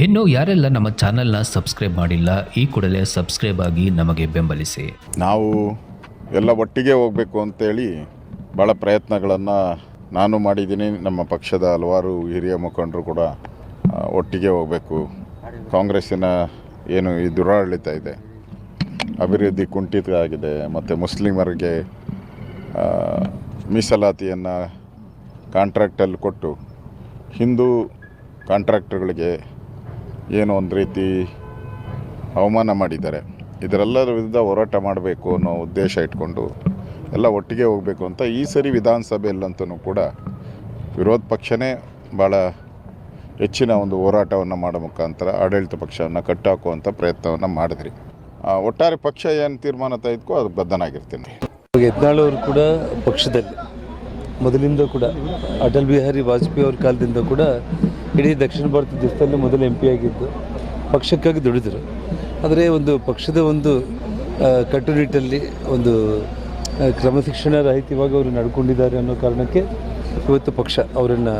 ಇನ್ನು ಯಾರೆಲ್ಲ ನಮ್ಮ ಚಾನೆಲ್ನ ಸಬ್ಸ್ಕ್ರೈಬ್ ಮಾಡಿಲ್ಲ, ಈ ಕೂಡಲೇ ಸಬ್ಸ್ಕ್ರೈಬ್ ಆಗಿ ನಮಗೆ ಬೆಂಬಲಿಸಿ. ನಾವು ಎಲ್ಲ ಒಟ್ಟಿಗೆ ಹೋಗಬೇಕು ಅಂತೇಳಿ ಭಾಳ ಪ್ರಯತ್ನಗಳನ್ನು ನಾನು ಮಾಡಿದ್ದೀನಿ. ನಮ್ಮ ಪಕ್ಷದ ಹಲವಾರು ಹಿರಿಯ ಮುಖಂಡರು ಕೂಡ ಒಟ್ಟಿಗೆ ಹೋಗಬೇಕು. ಕಾಂಗ್ರೆಸ್ಸಿನ ಏನು ಈ ದುರಾಡಳಿತ ಇದೆ, ಅಭಿವೃದ್ಧಿ ಕುಂಠಿತ ಆಗಿದೆ ಮತ್ತು ಮುಸ್ಲಿಮರಿಗೆ ಮೀಸಲಾತಿಯನ್ನು ಕಾಂಟ್ರಾಕ್ಟಲ್ಲಿ ಕೊಟ್ಟು ಹಿಂದೂ ಕಾಂಟ್ರಾಕ್ಟರ್ಗಳಿಗೆ ಏನು ಒಂದು ರೀತಿ ಅವಮಾನ ಮಾಡಿದ್ದಾರೆ. ಇದರೆಲ್ಲರ ವಿರುದ್ಧ ಹೋರಾಟ ಮಾಡಬೇಕು ಅನ್ನೋ ಉದ್ದೇಶ ಇಟ್ಕೊಂಡು ಎಲ್ಲ ಒಟ್ಟಿಗೆ ಹೋಗಬೇಕು ಅಂತ ಈ ಸರಿ ವಿಧಾನಸಭೆಯಲ್ಲಂತೂ ಕೂಡ ವಿರೋಧ ಪಕ್ಷನೇ ಭಾಳ ಹೆಚ್ಚಿನ ಒಂದು ಹೋರಾಟವನ್ನು ಮಾಡೋ ಮುಖಾಂತರ ಆಡಳಿತ ಪಕ್ಷವನ್ನು ಕಟ್ಟಾಕುವಂಥ ಪ್ರಯತ್ನವನ್ನು ಮಾಡಿದ್ರಿ. ಒಟ್ಟಾರೆ ಪಕ್ಷ ಏನು ತೀರ್ಮಾನ ತೆಗೆದುಕೋ ಅದು ಬದ್ಧನಾಗಿರ್ತೀನಿ. ಯತ್ನಾಳ್ ಕೂಡ ಪಕ್ಷದಲ್ಲಿ ಮೊದಲಿಂದ ಕೂಡ ಅಟಲ್ ಬಿಹಾರಿ ವಾಜಪೇಯಿ ಅವ್ರ ಕಾಲದಿಂದ ಕೂಡ ಇಡೀ ದಕ್ಷಿಣ ಭಾರತ ದೇಶದಲ್ಲಿ ಮೊದಲು ಎಂ ಪಿ ಆಗಿದ್ದು, ಪಕ್ಷಕ್ಕಾಗಿ ದುಡಿದರು. ಆದರೆ ಒಂದು ಪಕ್ಷದ ಒಂದು ಕಟ್ಟುನಿಟ್ಟಲ್ಲಿ ಒಂದು ಕ್ರಮಶಿಕ್ಷಣ ರಹಿತವಾಗಿ ಅವರು ನಡ್ಕೊಂಡಿದ್ದಾರೆ ಅನ್ನೋ ಕಾರಣಕ್ಕೆ ಇವತ್ತು ಪಕ್ಷ ಅವರನ್ನು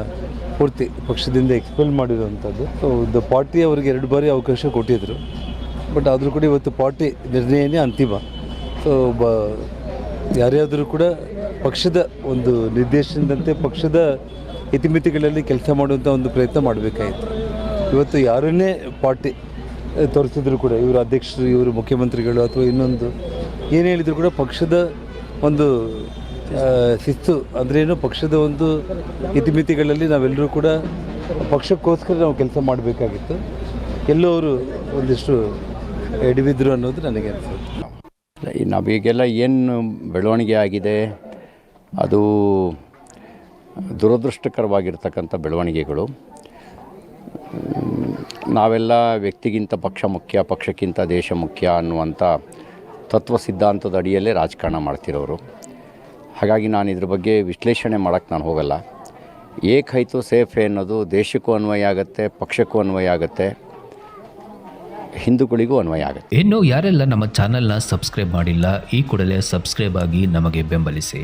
ಪೂರ್ತಿ ಪಕ್ಷದಿಂದ ಎಕ್ಸ್ಪೆಲ್ ಮಾಡಿರುವಂಥದ್ದು. ಸೊ ದ ಪಾರ್ಟಿ ಅವರಿಗೆ ಎರಡು ಬಾರಿ ಅವಕಾಶ ಕೊಟ್ಟಿದ್ದರು ಬಟ್ ಆದರೂ ಕೂಡ ಇವತ್ತು ಪಾರ್ಟಿ ನಿರ್ಣಯನೇ ಅಂತಿಮ. ಸೊ ಬ, ಯಾರ್ಯಾದರೂ ಕೂಡ ಪಕ್ಷದ ಒಂದು ನಿರ್ದೇಶನದಂತೆ ಪಕ್ಷದ ಇತಿಮಿತಿಗಳಲ್ಲಿ ಕೆಲಸ ಮಾಡುವಂಥ ಒಂದು ಪ್ರಯತ್ನ ಮಾಡಬೇಕಾಯಿತು. ಇವತ್ತು ಯಾರನ್ನೇ ಪಾರ್ಟಿ ತೋರಿಸಿದ್ರು ಕೂಡ, ಇವರು ಅಧ್ಯಕ್ಷರು, ಇವರು ಮುಖ್ಯಮಂತ್ರಿಗಳು ಅಥವಾ ಇನ್ನೊಂದು, ಏನು ಹೇಳಿದರೂ ಕೂಡ ಪಕ್ಷದ ಒಂದು ಶಿಸ್ತು ಅಂದ್ರೇನು ಪಕ್ಷದ ಒಂದು ಇತಿಮಿತಿಗಳಲ್ಲಿ ನಾವೆಲ್ಲರೂ ಕೂಡ ಪಕ್ಷಕ್ಕೋಸ್ಕರ ನಾವು ಕೆಲಸ ಮಾಡಬೇಕಾಗಿತ್ತು. ಎಲ್ಲೋ ಅವರು ಒಂದಿಷ್ಟು ಎಡವಿದ್ರು ಅನ್ನೋದು ನನಗೆ ಅನಿಸುತ್ತೆ. ನಾವೀಗೆಲ್ಲ ಏನು ಬೆಳವಣಿಗೆ ಆಗಿದೆ? ಅದು ದುರದೃಷ್ಟಕರವಾಗಿರ್ತಕ್ಕಂಥ ಬೆಳವಣಿಗೆಗಳು. ನಾವೆಲ್ಲ ವ್ಯಕ್ತಿಗಿಂತ ಪಕ್ಷ ಮುಖ್ಯ, ಪಕ್ಷಕ್ಕಿಂತ ದೇಶ ಮುಖ್ಯ ಅನ್ನುವಂಥ ತತ್ವ ಸಿದ್ಧಾಂತದ ಅಡಿಯಲ್ಲೇ ರಾಜಕಾರಣ ಮಾಡ್ತಿರೋರು. ಹಾಗಾಗಿ ನಾನು ಇದ್ರ ಬಗ್ಗೆ ವಿಶ್ಲೇಷಣೆ ಮಾಡೋಕ್ಕೆ ನಾನು ಹೋಗಲ್ಲ. ಏಕ್ ಸೇಫೆ ಸೇಫ್ ಅನ್ನೋದು ದೇಶಕ್ಕೂ ಅನ್ವಯ ಆಗುತ್ತೆ, ಪಕ್ಷಕ್ಕೂ ಅನ್ವಯ ಆಗುತ್ತೆ, ಹಿಂದೂಗಳಿಗೂ ಅನ್ವಯ ಆಗುತ್ತೆ. ಇನ್ನು ಯಾರೆಲ್ಲ ನಮ್ಮ ಚಾನೆಲ್ನ ಸಬ್ಸ್ಕ್ರೈಬ್ ಮಾಡಿಲ್ಲ, ಈ ಕೂಡಲೇ ಸಬ್ಸ್ಕ್ರೈಬ್ ಆಗಿ ನಮಗೆ ಬೆಂಬಲಿಸಿ.